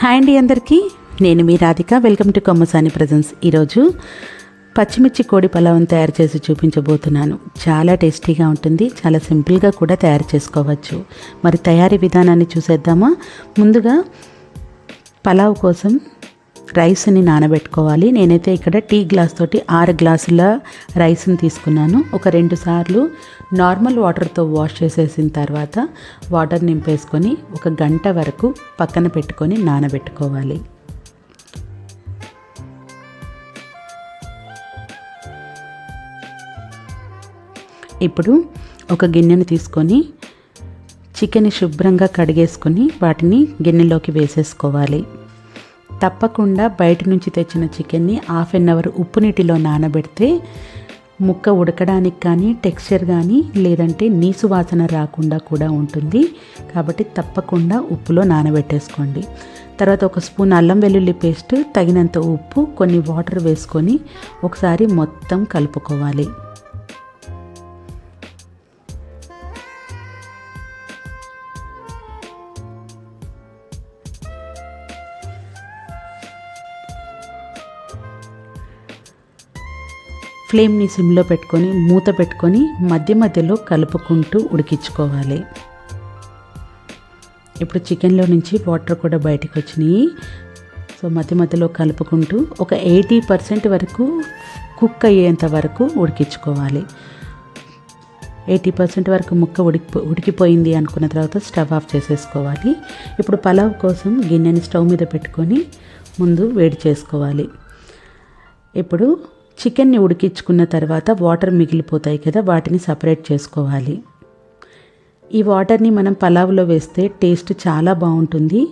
Hi అండి అందరికీ. నేను మీ Radhika. Welcome to Kommasani presents ఈరోజు పచ్చిమిర్చి కోడి పలావ్ని తయారు చేసి చూపించబోతున్నాను. చాలా టేస్టీగా ఉంటుంది. చాలా సింపుల్గా కూడా తయారు చేసుకోవచ్చు. మరి తయారీ విధానాన్ని చూసేద్దామా? ముందుగా పలావ్ కోసం రైస్ని నానబెట్టుకోవాలి. నేనైతే ఇక్కడ టీ గ్లాస్ తోటి ఆరు గ్లాసుల రైస్ని తీసుకున్నాను. ఒక రెండు సార్లు నార్మల్ వాటర్తో వాష్ చేసేసిన తర్వాత వాటర్ నింపేసుకొని ఒక గంట వరకు పక్కన పెట్టుకొని నానబెట్టుకోవాలి. ఇప్పుడు ఒక గిన్నెను తీసుకొని చికెన్ శుభ్రంగా కడిగేసుకొని వాటిని గిన్నెలోకి వేసేసుకోవాలి. తప్పకుండా బయట నుంచి తెచ్చిన చికెన్ని హాఫ్ అన్ అవర్ ఉప్పు నీటిలో నానబెడితే ముక్క ఉడకడానికి కానీ టెక్స్చర్ కానీ లేదంటే నీసు వాసన రాకుండా కూడా ఉంటుంది. కాబట్టి తప్పకుండా ఉప్పులో నానబెట్టేసుకోండి. తర్వాత ఒక స్పూన్ అల్లం వెల్లుల్లి పేస్ట్ తగినంత ఉప్పు కొన్ని వాటర్ వేసుకొని ఒకసారి మొత్తం కలుపుకోవాలి. ఫ్లేమ్ని సిమ్లో పెట్టుకొని మూత పెట్టుకొని మధ్య మధ్యలో కలుపుకుంటూ ఉడికించుకోవాలి. ఇప్పుడు చికెన్లో నుంచి వాటర్ కూడా బయటకు వచ్చినాయి. సో మధ్య మధ్యలో కలుపుకుంటూ ఒక ఎయిటీ పర్సెంట్ వరకు కుక్ అయ్యేంత వరకు ఉడికించుకోవాలి. ఎయిటీ పర్సెంట్ వరకు ముక్క ఉడికి ఉడికిపోయింది అనుకున్న తర్వాత స్టవ్ ఆఫ్ చేసేసుకోవాలి. ఇప్పుడు పలావ్ కోసం గిన్నెని స్టవ్ మీద పెట్టుకొని ముందు వేడి చేసుకోవాలి. ఇప్పుడు చికెన్ని ఉడికించుకున్న తర్వాత వాటర్ మిగిలిపోతాయి కదా వాటిని సపరేట్ చేసుకోవాలి. ఈ వాటర్ని మనం పలావ్లో వేస్తే టేస్ట్ చాలా బాగుంటుంది.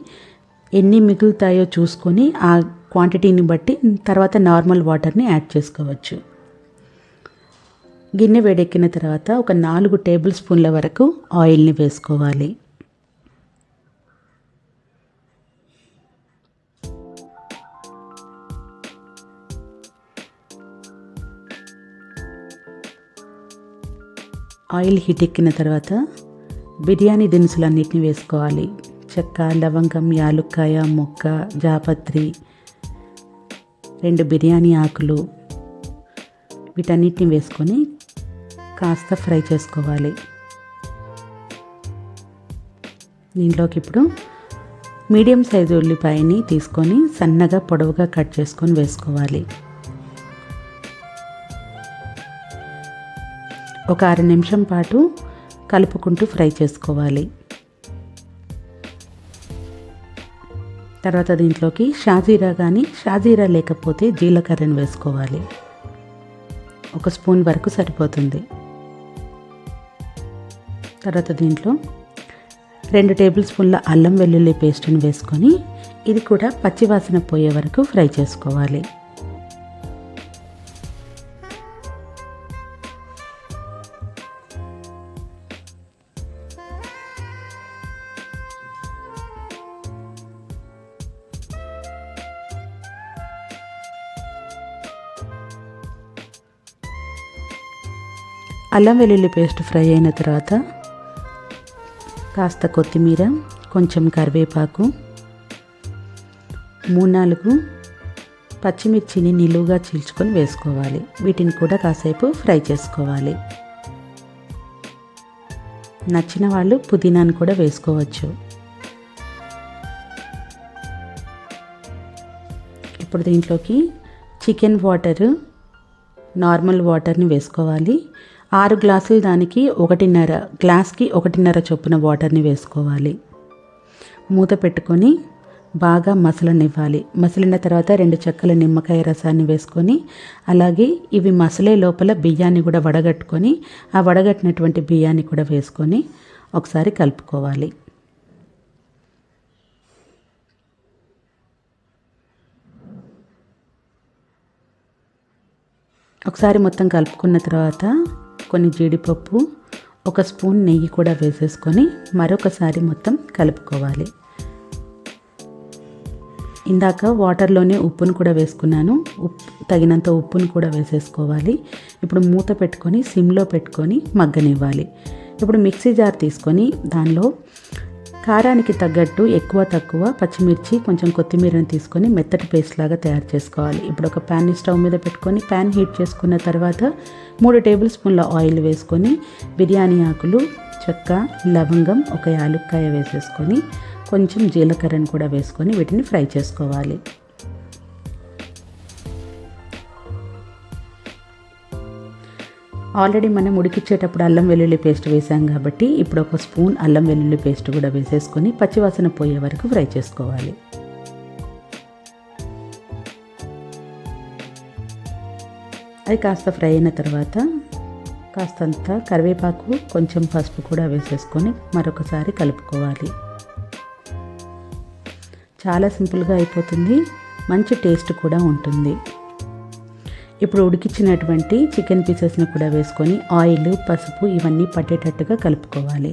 ఎన్ని మిగులుతాయో చూసుకొని ఆ క్వాంటిటీని బట్టి తర్వాత నార్మల్ వాటర్ని యాడ్ చేసుకోవచ్చు. గిన్నె వేడెక్కిన తర్వాత ఒక నాలుగు టేబుల్ స్పూన్ల వరకు ఆయిల్ని వేసుకోవాలి. ఆయిల్ హీట్ ఎక్కిన తర్వాత బిర్యానీ దినుసులన్నిటిని వేసుకోవాలి. చెక్క లవంగం యాలుక్కాయ మొక్క జాపత్రి రెండు బిర్యానీ ఆకులు వీటన్నిటిని వేసుకొని కాస్త ఫ్రై చేసుకోవాలి. దీంట్లోకి ఇప్పుడు మీడియం సైజు ఉల్లిపాయని తీసుకొని సన్నగా పొడవుగా కట్ చేసుకొని వేసుకోవాలి. ఒక అర నిమిషం పాటు కలుపుకుంటూ ఫ్రై చేసుకోవాలి. తర్వాత దీంట్లోకి షాజీరా కానీ షాజీరా లేకపోతే జీలకర్రను వేసుకోవాలి. ఒక స్పూన్ వరకు సరిపోతుంది. తర్వాత దీంట్లో రెండు టేబుల్ స్పూన్ల అల్లం వెల్లుల్లి పేస్ట్ని వేసుకొని ఇది కూడా పచ్చివాసన పోయే వరకు ఫ్రై చేసుకోవాలి. అల్లం వెల్లుల్లి పేస్ట్ ఫ్రై అయిన తర్వాత కాస్త కొత్తిమీర కొంచెం కరివేపాకు మూడు నాలుగు పచ్చిమిర్చిని నిలువుగా చీల్చుకొని వేసుకోవాలి. వీటిని కూడా కాసేపు ఫ్రై చేసుకోవాలి. నచ్చిన వాళ్ళు పుదీనాను కూడా వేసుకోవచ్చు. ఇప్పుడు దీంట్లోకి చికెన్ వాటరు నార్మల్ వాటర్ని వేసుకోవాలి. ఆరు గ్లాసులు దానికి ఒకటిన్నర గ్లాస్కి ఒకటిన్నర చొప్పున వాటర్ని వేసుకోవాలి. మూత పెట్టుకొని బాగా మసలనివ్వాలి. మసలిన తర్వాత రెండు చెక్కల నిమ్మకాయ రసాన్ని వేసుకొని అలాగే ఇవి మసలే లోపల బియ్యాన్ని కూడా వడగట్టుకొని ఆ వడగట్టినటువంటి బియ్యాన్ని కూడా వేసుకొని ఒకసారి కలుపుకోవాలి. ఒకసారి మొత్తం కలుపుకున్న తర్వాత కొన్ని జీడిపప్పు ఒక స్పూన్ నెయ్యి కూడా వేసేసుకొని మరొకసారి మొత్తం కలుపుకోవాలి. ఇందాక వాటర్లోనే ఉప్పును కూడా వేసుకున్నాను. ఉప్పు తగినంత ఉప్పును కూడా వేసేసుకోవాలి. ఇప్పుడు మూత పెట్టుకొని సిమ్లో పెట్టుకొని మగ్గనివ్వాలి. ఇప్పుడు మిక్సీ జార్ తీసుకొని దానిలో కారానికి తగ్గట్టు ఎక్కువ తక్కువ పచ్చిమిర్చి కొంచెం కొత్తిమీరని తీసుకొని మెత్తటి పేస్ట్ లాగా తయారు చేసుకోవాలి. ఇప్పుడు ఒక ప్యాన్ని స్టవ్ మీద పెట్టుకొని ప్యాన్ హీట్ చేసుకున్న తర్వాత మూడు టేబుల్ స్పూన్ల ఆయిల్ వేసుకొని బిర్యానీ ఆకులు చెక్క లవంగం ఒక యాలుక్కాయ వేసేసుకొని కొంచెం జీలకర్రను కూడా వేసుకొని వీటిని ఫ్రై చేసుకోవాలి. ఆల్రెడీ మనం ఉడికిచ్చేటప్పుడు అల్లం వెల్లుల్లి పేస్ట్ వేసాం కాబట్టి ఇప్పుడు ఒక స్పూన్ అల్లం వెల్లుల్లి పేస్ట్ కూడా వేసేసుకొని పచ్చివాసన పోయే వరకు ఫ్రై చేసుకోవాలి. అది కాస్త ఫ్రై అయిన తర్వాత కాస్తంత కరివేపాకు కొంచెం పసుపు కూడా వేసేసుకొని మరొకసారి కలుపుకోవాలి. చాలా సింపుల్గా అయిపోతుంది. మంచి టేస్ట్ కూడా ఉంటుంది. ఇప్పుడు ఉడికించినటువంటి చికెన్ పీసెస్ని కూడా వేసుకొని ఆయిల్ పసుపు ఇవన్నీ పట్టేటట్టుగా కలుపుకోవాలి.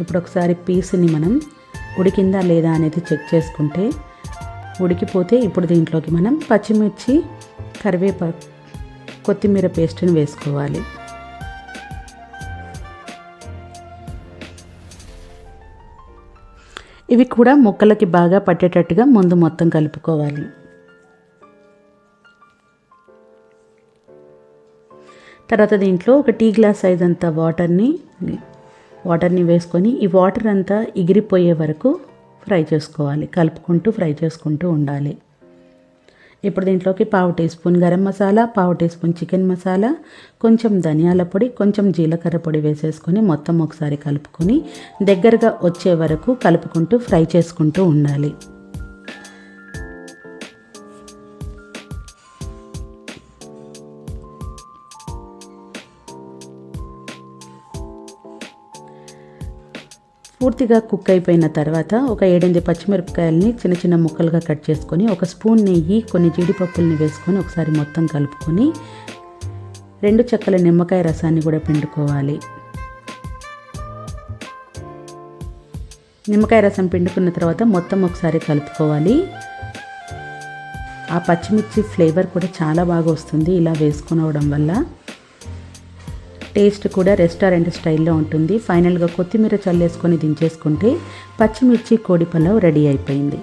ఇప్పుడు ఒకసారి పీస్ని మనం ఉడికిందా లేదా అనేది చెక్ చేసుకుంటే ఉడికిపోతే ఇప్పుడు దీంట్లోకి మనం పచ్చిమిర్చి కరివేపాకు కొత్తిమీర పేస్ట్ని వేసుకోవాలి. ఇవి కూడా ముక్కలకి బాగా పట్టేటట్టుగా ముందు మొత్తం కలుపుకోవాలి. తర్వాత దీంట్లో ఒక టీ గ్లాస్ సైజ్ అంత వాటర్ని వాటర్ని వేసుకొని ఈ వాటర్ అంతా ఎగిరిపోయే వరకు ఫ్రై చేసుకోవాలి. కలుపుకుంటూ ఫ్రై చేసుకుంటూ ఉండాలి. ఇప్పుడు దీంట్లోకి పావు టీ స్పూన్ గరం మసాలా పావు టీ స్పూన్ చికెన్ మసాలా కొంచెం ధనియాల పొడి కొంచెం జీలకర్ర పొడి వేసేసుకొని మొత్తం ఒకసారి కలుపుకొని దగ్గరగా వచ్చే వరకు కలుపుకుంటూ ఫ్రై చేసుకుంటూ ఉండాలి. పూర్తిగా కుక్ అయిపోయిన తర్వాత ఒక ఏడెనిమిది పచ్చిమిరపకాయలని చిన్న చిన్న ముక్కలుగా కట్ చేసుకొని ఒక స్పూన్ నెయ్యి కొన్ని జీడిపప్పుల్ని వేసుకొని ఒకసారి మొత్తం కలుపుకొని రెండు చెక్కల నిమ్మకాయ రసాన్ని కూడా పిండుకోవాలి. నిమ్మకాయ రసం పిండుకున్న తర్వాత మొత్తం ఒకసారి కలుపుకోవాలి. ఆ పచ్చిమిర్చి ఫ్లేవర్ కూడా చాలా బాగా వస్తుంది ఇలా వేసుకునవడం వల్ల. టేస్ట్ కూడా రెస్టారెంట్ స్టైల్లో ఉంటుంది. ఫైనల్గా కొత్తిమీర చల్లేసుకొని దించేసుకుంటే పచ్చిమిర్చి కోడి పలావ్ రెడీ అయిపోయింది.